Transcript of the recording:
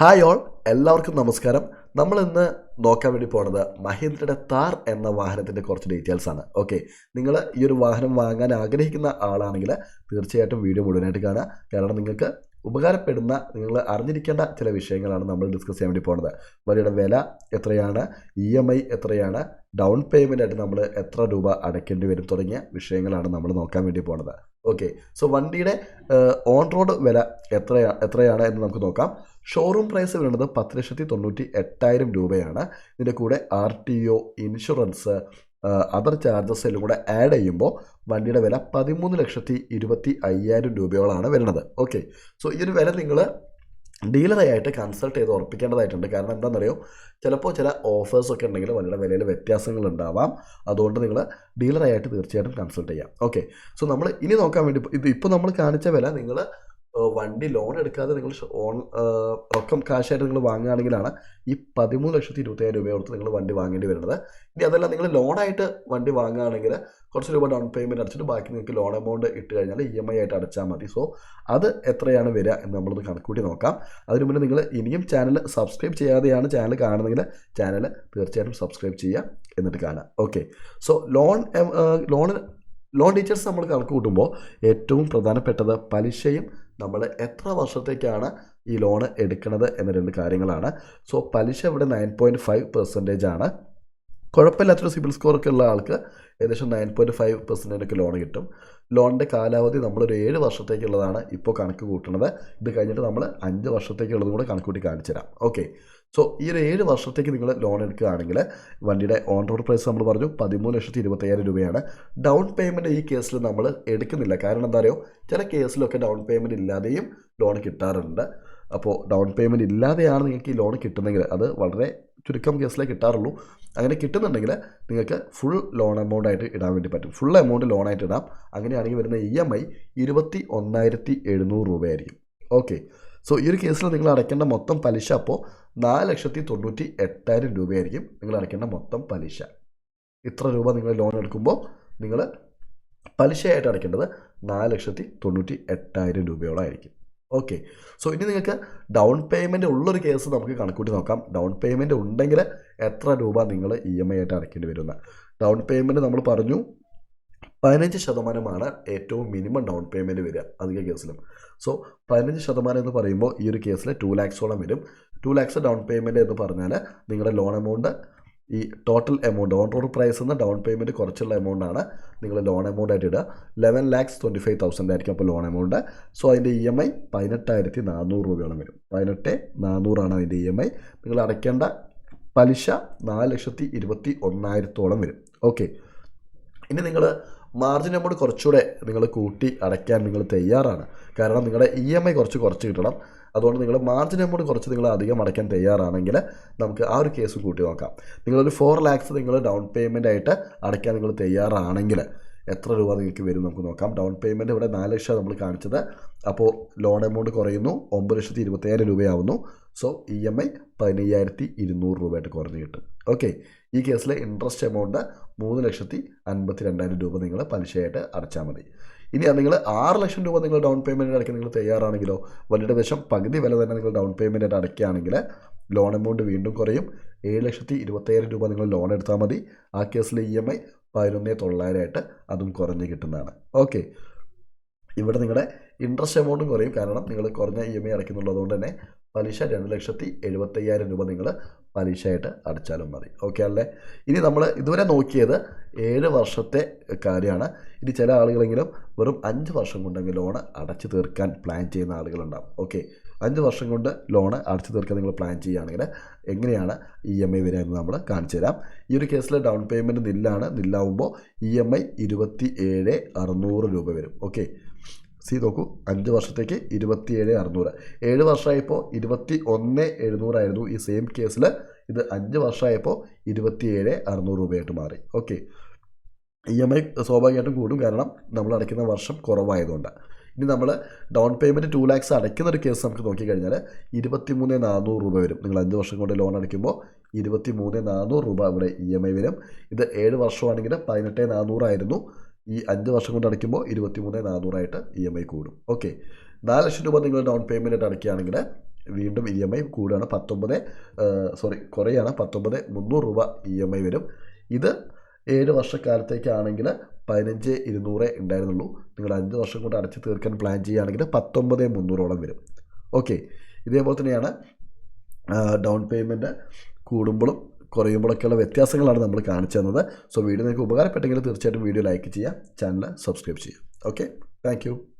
Hi all എല്ലാവർക്കും നമസ്കാരം. നമ്മൾ ഇന്ന് നോക്കാൻ വേണ്ടി പോണത് മഹീന്ദ്രയുടെ താർ എന്ന വാഹനത്തിന്റെ കുറച്ച് ഡീറ്റെയിൽസ് ആണ്. ഓക്കെ നിങ്ങൾ ഈ ഒരു വാഹനം വാങ്ങാൻ ആഗ്രഹിക്കുന്ന ആളാണെങ്കിൽ തീർച്ചയായിട്ടും വീഡിയോ മുഴുവനായിട്ട് കാണുക. കാരണം നിങ്ങൾക്ക് ഉപകാരപ്പെടുന്ന നിങ്ങൾ അറിഞ്ഞിരിക്കേണ്ട ചില വിഷയങ്ങളാണ് നമ്മൾ ഡിസ്കസ് ചെയ്യാൻ വേണ്ടി പോണത്. വണ്ടിയുടെ വില എത്രയാണ് ഇ എം ഐ എത്രയാണ് ഡൗൺ പേയ്മെന്റ് ആയിട്ട് നമ്മൾ എത്ര രൂപ അടയ്ക്കേണ്ടി വരും തുടങ്ങിയ വിഷയങ്ങളാണ് നമ്മൾ നോക്കാൻ വേണ്ടി പോണത്. ഓക്കെ സോ വണ്ടിയുടെ ഓൺ റോഡ് വില എത്രയാണ് എത്രയാണ് എന്ന് നമുക്ക് നോക്കാം. ഷോറൂം പ്രൈസ് വരുന്നത് പത്ത് ലക്ഷത്തി തൊണ്ണൂറ്റി എട്ടായിരം രൂപയാണ്. ഇതിന്റെ കൂടെ R T O insurance other charges എല്ലാം കൂടെ ആഡ് ചെയ്യുമ്പോൾ വണ്ടിയുടെ വില പതിമൂന്ന് ലക്ഷത്തി ഇരുപത്തി അയ്യായിരം രൂപയോളാണ് വരുന്നത്. ഓക്കെ സോ ഈ ഒരു വില നിങ്ങൾ ഡീലറായിട്ട് കൺസൾട്ട് ചെയ്ത് ഉറപ്പിക്കേണ്ടതായിട്ടുണ്ട്. കാരണം എന്താണെന്നറിയോ? ചിലപ്പോൾ ചില ഓഫേഴ്സൊക്കെ ഉണ്ടെങ്കിൽ വണ്ടിയുടെ വിലയിൽ വ്യത്യാസങ്ങൾ ഉണ്ടാവാം. അതുകൊണ്ട് നിങ്ങൾ ഡീലറായിട്ട് തീർച്ചയായിട്ടും കൺസൾട്ട് ചെയ്യാം. ഓക്കെ സോ നമ്മൾ ഇനി നോക്കാൻ വേണ്ടി ഇത് ഇപ്പോൾ നമ്മൾ കാണിച്ച വില നിങ്ങൾ വണ്ടി ലോൺ എടുക്കാതെ നിങ്ങൾ ഓൺ റൊക്കം കാശായിട്ട് നിങ്ങൾ വാങ്ങുകയാണെങ്കിലാണ് ഈ പതിമൂന്ന് ലക്ഷത്തി ഇരുപത്തയ്യായിരം രൂപ കൊടുത്ത് നിങ്ങൾ വണ്ടി വാങ്ങേണ്ടി വരുന്നത്. ഇനി അതല്ല നിങ്ങൾ ലോണായിട്ട് വണ്ടി വാങ്ങുകയാണെങ്കിൽ കുറച്ച് രൂപ ഡൗൺ പേയ്മെന്റ് അടച്ചിട്ട് ബാക്കി നിങ്ങൾക്ക് ലോൺ എമൗണ്ട് ഇട്ട് കഴിഞ്ഞാൽ ഇ എം ഐ ആയിട്ട് അടച്ചാൽ മതി. സോ അത് എത്രയാണ് വരിക എന്ന് നമ്മളൊന്ന് കണക്കൂട്ടി നോക്കാം. അതിനു മുന്നേ നിങ്ങൾ ഇനിയും ചാനൽ സബ്സ്ക്രൈബ് ചെയ്യാതെയാണ് ചാനൽ കാണുന്നതെങ്കിൽ ചാനൽ തീർച്ചയായിട്ടും സബ്സ്ക്രൈബ് ചെയ്യുക എന്നിട്ട് കാണാം ഓക്കെ സോ ലോൺ ലോണിന് ലോൺ ഡീറ്റെയിൽസ് നമ്മൾ കണക്ക് കൂട്ടുമ്പോൾ ഏറ്റവും പ്രധാനപ്പെട്ടത് പലിശയും നമ്മൾ എത്ര വർഷത്തേക്കാണ് ഈ ലോണ് എടുക്കുന്നത് എന്ന രണ്ട് കാര്യങ്ങളാണ്. സോ പലിശ ഇവിടെ നയൻ പോയിന്റ് ഫൈവ് പെർസെന്റേജ് ആണ്. കുഴപ്പമില്ലാത്തൊരു സിബിൽ സ്കോറൊക്കെ ഉള്ള ആൾക്ക് ഏകദേശം നയൻ പോയിന്റ് ഫൈവ് പെർസെന്റേജ് ഒക്കെ ലോൺ കിട്ടും. ലോണിന്റെ കാലാവധി നമ്മളൊരു ഏഴ് വർഷത്തേക്കുള്ളതാണ് ഇപ്പോൾ കണക്ക് കൂട്ടുന്നത്. ഇത് കഴിഞ്ഞിട്ട് നമ്മൾ അഞ്ച് വർഷത്തേക്കുള്ളതും കൂടെ കണക്ക് കൂട്ടി കാണിച്ചു തരാം. ഓക്കെ സോ ഈ ഒരു ഏഴ് വർഷത്തേക്ക് നിങ്ങൾ ലോൺ എടുക്കുകയാണെങ്കിൽ വണ്ടിയുടെ ഓൺ റോഡ് പ്രൈസ് നമ്മൾ പറഞ്ഞു പതിമൂന്ന് ലക്ഷത്തി ഇരുപത്തയ്യായിരം രൂപയാണ്. ഡൗൺ പേയ്മെന്റ് ഈ കേസിൽ നമ്മൾ എടുക്കുന്നില്ല. കാരണം എന്താ പറയുക ചില കേസിലൊക്കെ ഡൗൺ പേയ്മെന്റ് ഇല്ലാതെയും ലോൺ കിട്ടാറുണ്ട്. അപ്പോൾ ഡൗൺ പേയ്മെന്റ് ഇല്ലാതെയാണ് നിങ്ങൾക്ക് ഈ ലോൺ കിട്ടുന്നെങ്കിൽ അത് വളരെ ചുരുക്കം കേസിലേ കിട്ടാറുള്ളൂ. അങ്ങനെ കിട്ടുന്നുണ്ടെങ്കിൽ നിങ്ങൾക്ക് ഫുൾ ലോൺ എമൗണ്ട് ആയിട്ട് ഇടാൻ വേണ്ടി പറ്റും. ഫുൾ എമൗണ്ട് ലോണായിട്ട് ഇടാം. അങ്ങനെയാണെങ്കിൽ വരുന്ന ഇ എം ഐ ഇരുപത്തി ഒന്നായിരത്തി എഴുന്നൂറ് രൂപയായിരിക്കും. ഓക്കെ സോ ഈ ഒരു കേസിൽ നിങ്ങൾ അടയ്ക്കേണ്ട മൊത്തം പലിശ അപ്പോൾ നാല് ലക്ഷത്തി തൊണ്ണൂറ്റി എട്ടായിരം രൂപയായിരിക്കും നിങ്ങൾ അടയ്ക്കേണ്ട മൊത്തം പലിശ. ഇത്ര രൂപ നിങ്ങൾ ലോൺ എടുക്കുമ്പോൾ നിങ്ങൾ പലിശയായിട്ട് അടയ്ക്കേണ്ടത് നാല് ലക്ഷത്തി തൊണ്ണൂറ്റി എട്ടായിരം രൂപയോളമായിരിക്കും ഓക്കെ സോ ഇനി നിങ്ങൾക്ക് ഡൗൺ പേയ്മെന്റ് ഉള്ളൊരു കേസ് നമുക്ക് കണക്കൂട്ടി നോക്കാം. ഡൗൺ പേയ്മെന്റ് ഉണ്ടെങ്കിൽ എത്ര രൂപ നിങ്ങൾ ഇ എം ഐ ആയിട്ട് അടയ്ക്കേണ്ടി വരുന്ന? ഡൗൺ പേയ്മെന്റ് നമ്മൾ പറഞ്ഞു പതിനഞ്ച് ശതമാനമാണ് ഏറ്റവും മിനിമം ഡൗൺ പേയ്മെന്റ് വരിക അധിക കേസിലും സോ പതിനഞ്ച് ശതമാനം എന്ന് പറയുമ്പോൾ ഈ ഒരു കേസിൽ ടു ലാക്സോളം വരും. ടു ലാക്സ് ഡൗൺ പേയ്മെന്റ് എന്ന് പറഞ്ഞാൽ നിങ്ങളുടെ ലോൺ എമൗണ്ട് ഈ total amount on road price നിന്ന് ഡൗൺ പേയ്മെന്റ് കുറച്ചുള്ള എമൗണ്ട് ആണ്. നിങ്ങൾ ലോൺ എമൗണ്ട് ആയിട്ട് ഇടുക. Eleven lakhs twenty five thousand ആയിരിക്കും അപ്പോൾ ലോൺ എമൗണ്ട് സോ അതിന്റെ ഇ എം ഐ പതിനെട്ടായിരത്തി നാനൂറ് രൂപയോളം വരും. പതിനെട്ട് നാനൂറാണ് അതിന്റെ ഇ എം ഐ നിങ്ങൾ അടയ്ക്കേണ്ട പലിശ നാല് ലക്ഷത്തി ഇരുപത്തി ഒന്നായിരത്തോളം വരും. ഓക്കെ ഇനി നിങ്ങൾ മാർജിൻ എമൗണ്ട് കുറച്ചുകൂടെ നിങ്ങൾ കൂട്ടി അടയ്ക്കാൻ നിങ്ങൾ തയ്യാറാണ്. കാരണം നിങ്ങളുടെ ഇ എം ഐ കുറച്ച് കുറച്ച് കിട്ടണം. അതുകൊണ്ട് നിങ്ങൾ മാർജിൻ എമൗണ്ട് കുറച്ച് നിങ്ങൾ അധികം അടയ്ക്കാൻ തയ്യാറാണെങ്കിൽ നമുക്ക് ആ ഒരു കേസ് കൂട്ടി നോക്കാം. നിങ്ങളൊരു ഫോർ ലാക്സ് നിങ്ങൾ ഡൗൺ പേയ്മെന്റ് ആയിട്ട് അടയ്ക്കാൻ നിങ്ങൾ തയ്യാറാണെങ്കിൽ എത്ര രൂപ നിങ്ങൾക്ക് വരും നമുക്ക് നോക്കാം. ഡൗൺ പേയ്മെന്റ് ഇവിടെ നാല് ലക്ഷമാണ് നമ്മൾ കാണിച്ചത്. അപ്പോൾ ലോൺ എമൗണ്ട് കുറയുന്നു. ഒമ്പത് ലക്ഷത്തി ഇരുപത്തയ്യായിരം രൂപയാവുന്നു. സോ ഇ എം ഐ പതിനയ്യായിരത്തി ഇരുന്നൂറ് രൂപയായിട്ട് കുറഞ്ഞ് കിട്ടും. ഓക്കെ ഈ കേസിലെ ഇൻട്രസ്റ്റ് എമൗണ്ട് മൂന്ന് ലക്ഷത്തി അൻപത്തി രണ്ടായിരം രൂപ നിങ്ങൾ പലിശയായിട്ട് അടച്ചാൽ മതി. ഇനി നിങ്ങൾ ആറ് ലക്ഷം രൂപ നിങ്ങൾ ഡൗൺ പേയ്മെന്റ് അടയ്ക്കാൻ നിങ്ങൾ തയ്യാറാണെങ്കിലോ വലിയ വശം പകുതി വില തന്നെ നിങ്ങൾ ഡൗൺ പേയ്മെന്റ് ആയിട്ട് അടയ്ക്കുകയാണെങ്കിൽ ലോൺ എമൗണ്ട് വീണ്ടും കുറയും. ഏഴ് ലക്ഷത്തി ഇരുപത്തയ്യായിരം രൂപ നിങ്ങൾ ലോൺ എടുത്താൽ മതി. ആ കേസിൽ ഇ എം ഐ പതിനൊന്ന് തൊള്ളായിരമായിട്ട് അതും കുറഞ്ഞ് കിട്ടുന്നതാണ്. ഓക്കെ ഇവിടെ നിങ്ങളുടെ ഇൻട്രസ്റ്റ് എമൗണ്ടും കുറയും. കാരണം നിങ്ങൾ കുറഞ്ഞ ഇ എം ഐ അടയ്ക്കുന്നുള്ളതുകൊണ്ട് തന്നെ പലിശ രണ്ട് ലക്ഷത്തി എഴുപത്തയ്യായിരം രൂപ നിങ്ങൾ പലിശയായിട്ട് അടച്ചാലും മതി. ഓക്കെ അല്ലേ? ഇനി നമ്മൾ ഇതുവരെ നോക്കിയത് ഏഴ് വർഷത്തെ കാര്യമാണ്. ഇനി ചില ആളുകളെങ്കിലും വെറും അഞ്ച് വർഷം കൊണ്ടെങ്കിലും ലോൺ അടച്ചു തീർക്കാൻ പ്ലാൻ ചെയ്യുന്ന ആളുകളുണ്ടാവും. ഓക്കെ അഞ്ച് വർഷം കൊണ്ട് ലോണ് അടച്ചു തീർക്കാൻ നിങ്ങൾ പ്ലാൻ ചെയ്യുകയാണെങ്കിൽ എങ്ങനെയാണ് ഇ എം ഐ വരിക എന്ന് നമ്മൾ കാണിച്ചു തരാം. ഈ ഒരു കേസിൽ ഡൗൺ പേയ്മെന്റ് നില്ലാണ്. നില്ലാവുമ്പോൾ ഇ എം ഐ ഇരുപത്തി ഏഴ് അറുന്നൂറ് രൂപ വരും. ഓക്കെ സി നോക്കൂ. അഞ്ച് വർഷത്തേക്ക് ഇരുപത്തിയേഴ് അറുന്നൂറ്. ഏഴ് വർഷമായപ്പോൾ ഇരുപത്തി ഒന്ന് എഴുന്നൂറായിരുന്നു ഈ സെയിം കേസിൽ ഇത് അഞ്ച് വർഷമായപ്പോൾ ഇരുപത്തിയേഴ് അറുന്നൂറ് രൂപയായിട്ട് മാറി. ഓക്കെ ഇ എം ഐ സ്വാഭാവികമായിട്ടും കൂടും. കാരണം നമ്മൾ അടയ്ക്കുന്ന വർഷം കുറവായതുകൊണ്ട്. ഇനി നമ്മൾ ഡൗൺ പേയ്മെന്റ് ടു ലാക്സ് അടയ്ക്കുന്ന ഒരു കേസ് നമുക്ക് നോക്കിക്കഴിഞ്ഞാൽ ഇരുപത്തി മൂന്ന് നാനൂറ് രൂപ വരും. നിങ്ങൾ അഞ്ച് വർഷം കൊണ്ട് ലോൺ അടയ്ക്കുമ്പോൾ ഇരുപത്തി മൂന്ന് നാനൂറ് രൂപ ഇവിടെ ഇ എം ഐ വരും. ഇത് ഏഴ് വർഷമാണെങ്കിൽ പതിനെട്ട് നാനൂറായിരുന്നു ഈ അഞ്ച് വർഷം കൊണ്ട് അടയ്ക്കുമ്പോൾ ഇരുപത്തി മൂന്ന് നാനൂറായിട്ട് ഇ എം ഐ കൂടും. ഓക്കെ നാല് ലക്ഷം രൂപ നിങ്ങൾ ഡൗൺ പേയ്മെന്റ് ആയിട്ട് അടയ്ക്കുകയാണെങ്കിൽ വീണ്ടും ഇ എം ഐ കൂടുകയാണ്. പത്തൊമ്പത് സോറി കുറയാണ്. പത്തൊമ്പത് മുന്നൂറ് രൂപ ഇ എം ഐ വരും. ഇത് ഏഴ് വർഷക്കാലത്തേക്കാണെങ്കിൽ പതിനഞ്ച് ഇരുന്നൂറേ ഉണ്ടായിരുന്നുള്ളൂ. നിങ്ങൾ അഞ്ച് വർഷം കൊണ്ട് അടച്ചു തീർക്കാൻ പ്ലാൻ ചെയ്യുകയാണെങ്കിൽ പത്തൊമ്പത് മുന്നൂറോളം വരും. ഓക്കെ ഇതേപോലെ തന്നെയാണ് ഡൗൺ പേയ്മെന്റ് കൂടുമ്പോഴും കുറയുമ്പോഴൊക്കെയുള്ള വ്യത്യാസങ്ങളാണ് നമ്മൾ കാണിച്ചു തന്നത്. സോ വീഡിയോ നിങ്ങൾക്ക് ഉപകാരപ്പെട്ടെങ്കിൽ തീർച്ചയായിട്ടും വീഡിയോ ലൈക്ക് ചെയ്യുക ചാനൽ സബ്സ്ക്രൈബ് ചെയ്യുക. Okay thank